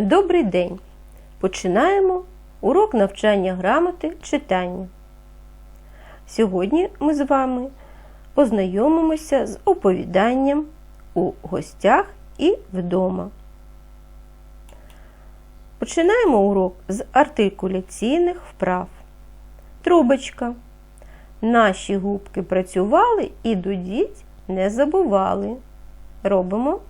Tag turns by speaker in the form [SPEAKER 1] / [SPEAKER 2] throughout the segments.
[SPEAKER 1] Добрий день! Починаємо урок навчання грамоти читання. Сьогодні ми з вами познайомимося з оповіданням у гостях і вдома. Починаємо урок з артикуляційних вправ. Трубочка. Наші губки працювали і дудіть не забували. Робимо.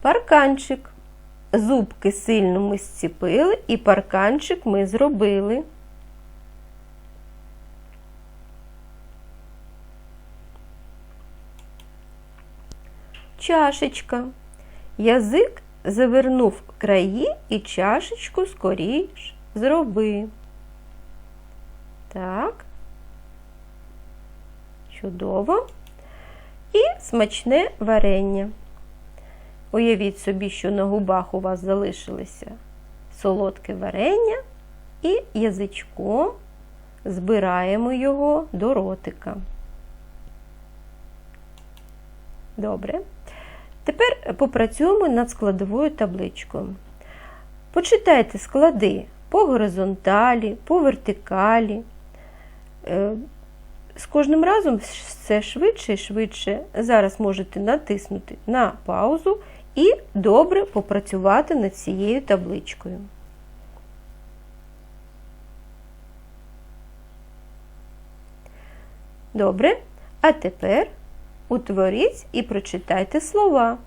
[SPEAKER 1] Парканчик. Зубки сильно ми зціпили і парканчик ми зробили. Чашечка. Язик завернув краї і чашечку скоріш зроби. Так. Чудово. І смачне варення. Уявіть собі, що на губах у вас залишилося солодке варення і язичком збираємо його до ротика. Добре. Тепер попрацюємо над складовою табличкою. Почитайте склади по горизонталі, по вертикалі. Е, з кожним разом все швидше і швидше. Зараз можете натиснути на паузу і добре попрацювати над цією табличкою. Добре. А тепер утворіть і прочитайте слова.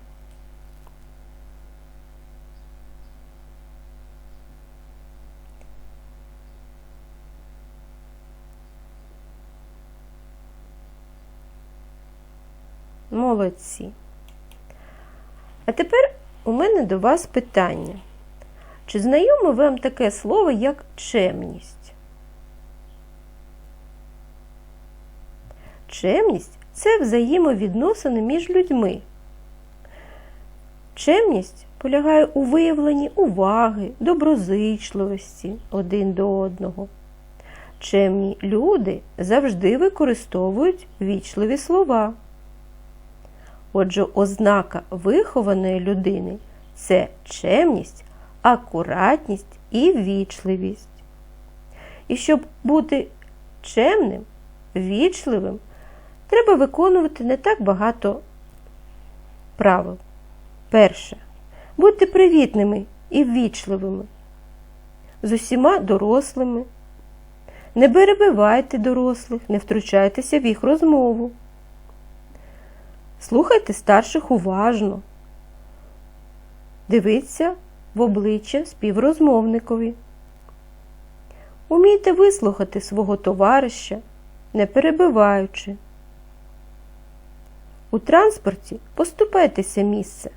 [SPEAKER 1] Молодці. А тепер у мене до вас питання. Чи знайоме вам таке слово, як чемність? Чемність це взаємовідносини між людьми. Чемність полягає у виявленні уваги, доброзичливості один до одного. Чемні люди завжди використовують вічливі слова. Отже, ознака вихованої людини це чемність, акуратність і вічливість. І щоб бути чемним, вічливим, треба виконувати не так багато правил. Перше. Будьте привітними і ввічливими, з усіма дорослими. Не перебивайте дорослих, не втручайтеся в їх розмову. Слухайте старших уважно. Дивіться в обличчя співрозмовникові. Умійте вислухати свого товариша, не перебиваючи. У транспорті поступайтеся місце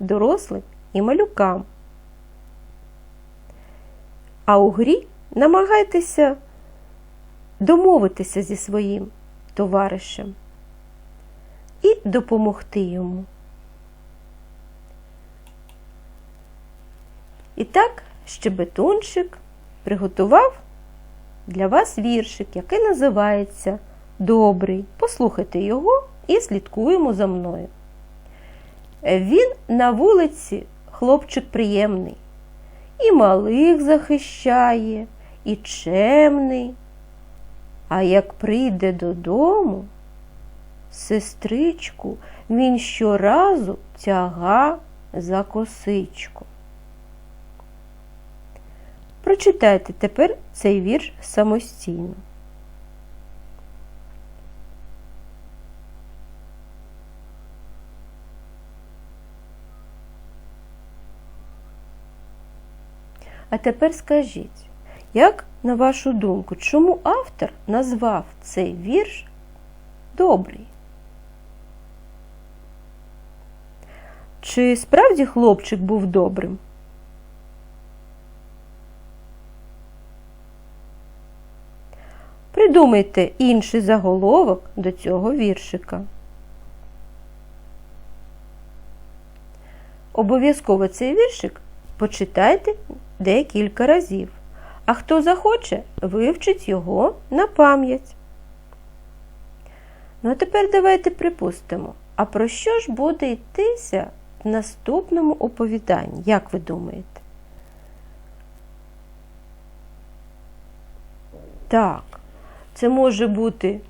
[SPEAKER 1] дорослим і малюкам. А у грі намагайтеся домовитися зі своїм товаришем і допомогти йому. І так, щебетунчик приготував для вас віршик, який називається Добрий. Послухайте його і слідкуємо за мною. Він на вулиці хлопчик приємний, і малих захищає, і чемний. А як прийде додому, сестричку він щоразу тяга за косичку. Прочитайте тепер цей вірш самостійно. А тепер скажіть, як, на вашу думку, чому автор назвав цей вірш добрий? Чи справді хлопчик був добрим? Придумайте інший заголовок до цього віршика. Обов'язково цей віршик почитайте декілька разів, а хто захоче, вивчить його на пам'ять. Ну а тепер давайте припустимо, А про що ж буде йтися наступному оповіданні? Як ви думаєте? Так, це може бути.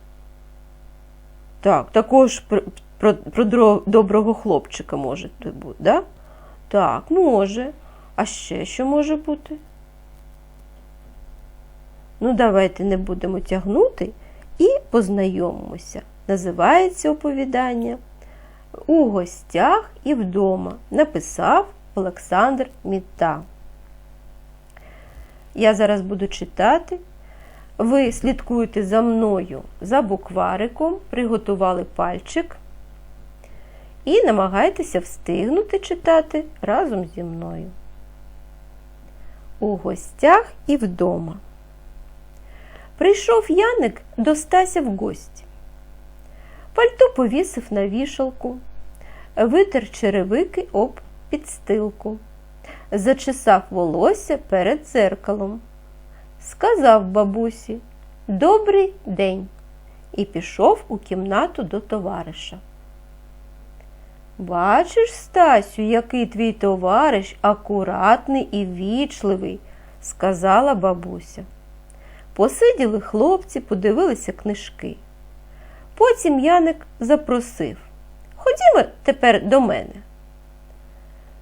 [SPEAKER 1] Так, також про, про, про доброго хлопчика може бути, да? Так, може. А ще що може бути? Ну, давайте не будемо тягнути і познайомимося. Називається оповідання У гостях і вдома. Написав Олександр Міта. Я зараз буду читати. Ви слідкуєте за мною за буквариком, приготували пальчик і намагайтеся встигнути читати разом зі мною. У гостях і вдома. Прийшов Яник до Стася в гості. Пальто повісив на вішалку, витер черевики об підстилку, зачесав волосся перед дзеркалом. Сказав бабусі Добрий день і пішов у кімнату до товариша. Бачиш, Стасю, який твій товариш акуратний і вічливий, сказала бабуся. Посиділи хлопці, подивилися книжки. Потім Яник запросив Ходімо тепер до мене.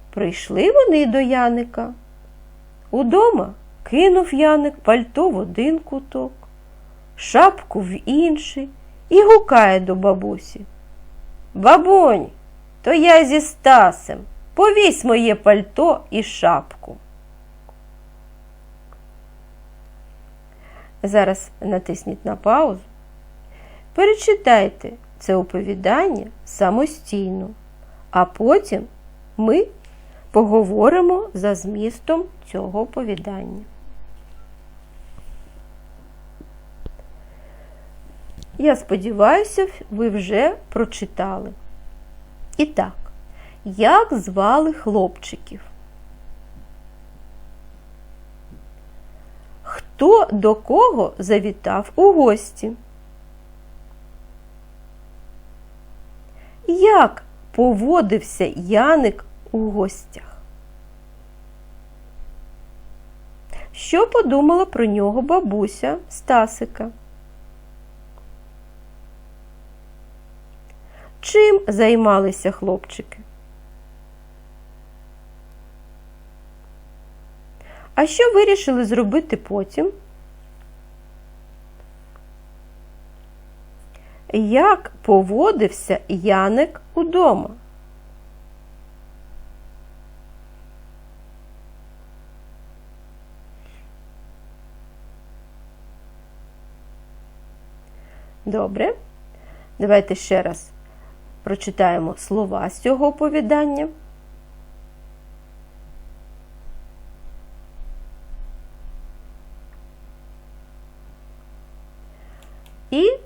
[SPEAKER 1] Прийшли вони до Яника. Удома кинув Яник пальто в один куток, шапку в інший і гукає до бабусі. Бабунь, то я зі Стасем. Повісь моє пальто і шапку. Зараз натисніть на паузу. Перечитайте це оповідання самостійно, а потім ми поговоримо за змістом цього оповідання. Я сподіваюся, ви вже прочитали. І так, як звали хлопчиків? Хто до кого завітав у гості? Як поводився Яник у гостях? Що подумала про нього бабуся Стасика? Чим займалися хлопчики? А що вирішили зробити потім? Як поводився Яник удома? Добре. Давайте ще раз прочитаємо слова з цього оповідання. І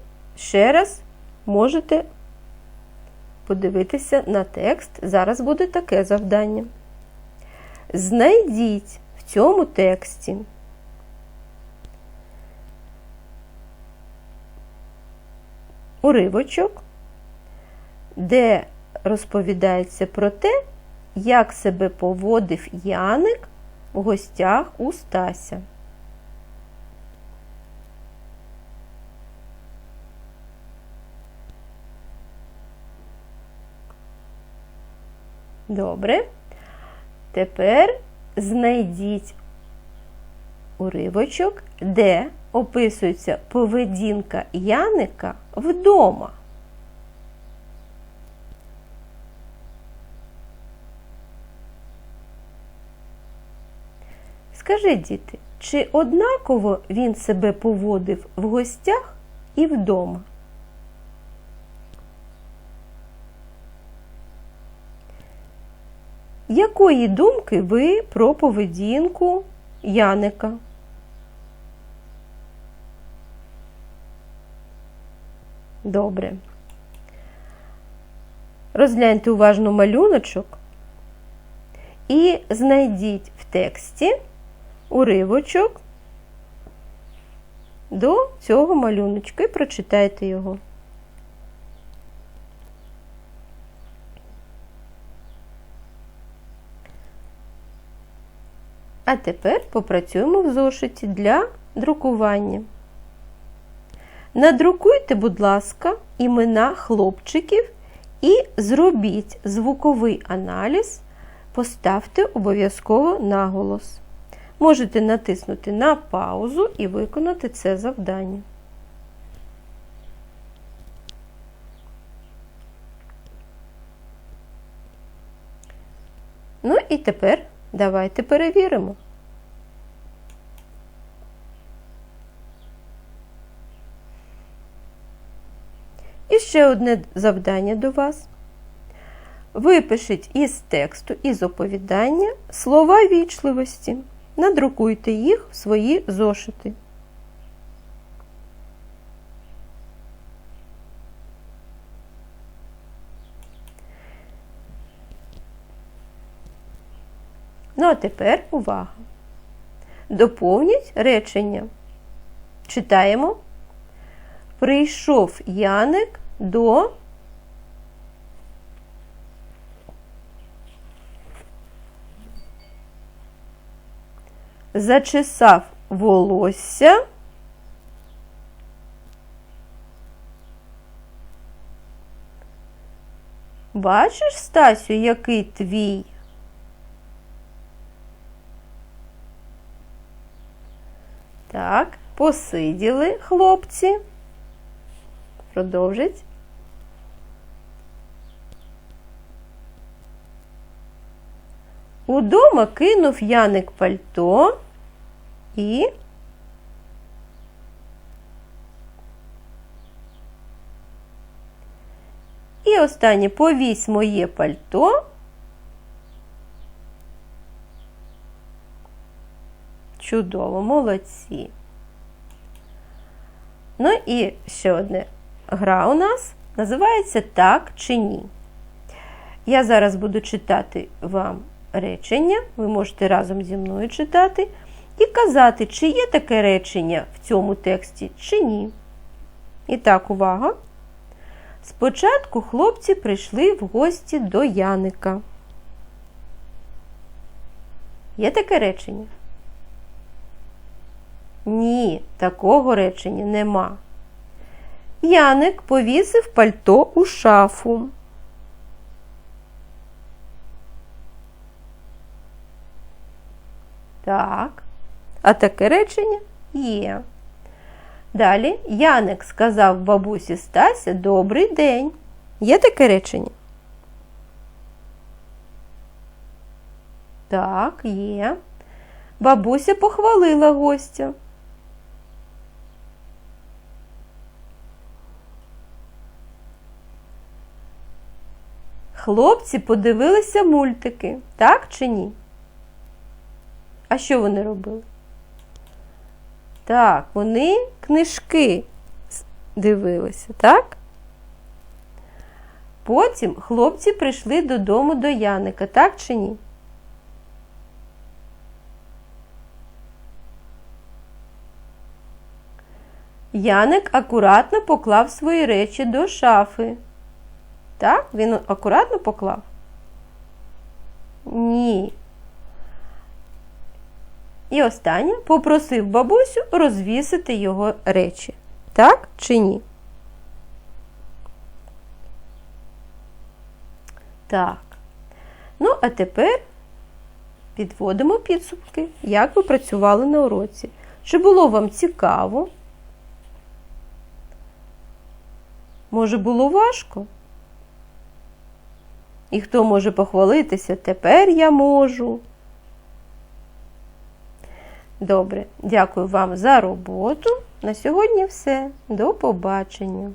[SPEAKER 1] ще раз можете подивитися на текст. Зараз буде таке завдання. Знайдіть в цьому тексті уривочок, де розповідається про те, як себе поводив Яник в гостях у Стася. Добре. Тепер знайдіть уривочок, де описується поведінка Яника вдома. Скажіть, діти, чи однаково він себе поводив в гостях і вдома? Якої думки ви про поведінку Яника? Добре. Розгляньте уважно малюночок і знайдіть в тексті уривочок до цього малюночка і прочитайте його. А тепер попрацюємо в зошиті для друкування. Надрукуйте, будь ласка, імена хлопчиків і зробіть звуковий аналіз, поставте обов'язково наголос. Можете натиснути на паузу і виконати це завдання. Ну і тепер давайте перевіримо. І ще одне завдання до вас. Випишіть із тексту, із оповідання слова вічливості. Надрукуйте їх в свої зошити. Ну, а тепер увага. Доповніть речення. Читаємо. Прийшов Яник до зачесав волосся. Бачиш, Стасю, який твій? Так, посиділи хлопці. Продовжить. Удома кинув Яник пальто і І останнє повісь моє пальто. Чудово, молодці. Ну і ще одне гра у нас називається Так чи ні. Я зараз буду читати вам речення, ви можете разом зі мною читати, і казати, чи є таке речення в цьому тексті, чи ні. І так, увага. Спочатку хлопці прийшли в гості до Яника. Є таке речення? Ні, такого речення нема. Яник повісив пальто у шафу. Так. А таке речення є. Далі Яник сказав бабусі Стася добрий день. Є таке речення? Так, є. Бабуся похвалила гостя. Хлопці подивилися мультики, так чи ні? А що вони робили? Так, вони книжки дивилися, так? Потім хлопці прийшли додому до Яника, так чи ні? Яник акуратно поклав свої речі до шафи. Так, він акуратно поклав? Ні. І останнє попросив бабусю розвісити його речі. Так чи ні? Так. Ну, а тепер підводимо підсумки, як ви працювали на уроці. Чи було вам цікаво? Може, було важко? І хто може похвалитися, тепер я можу. Добре, дякую вам за роботу. На сьогодні все. До побачення.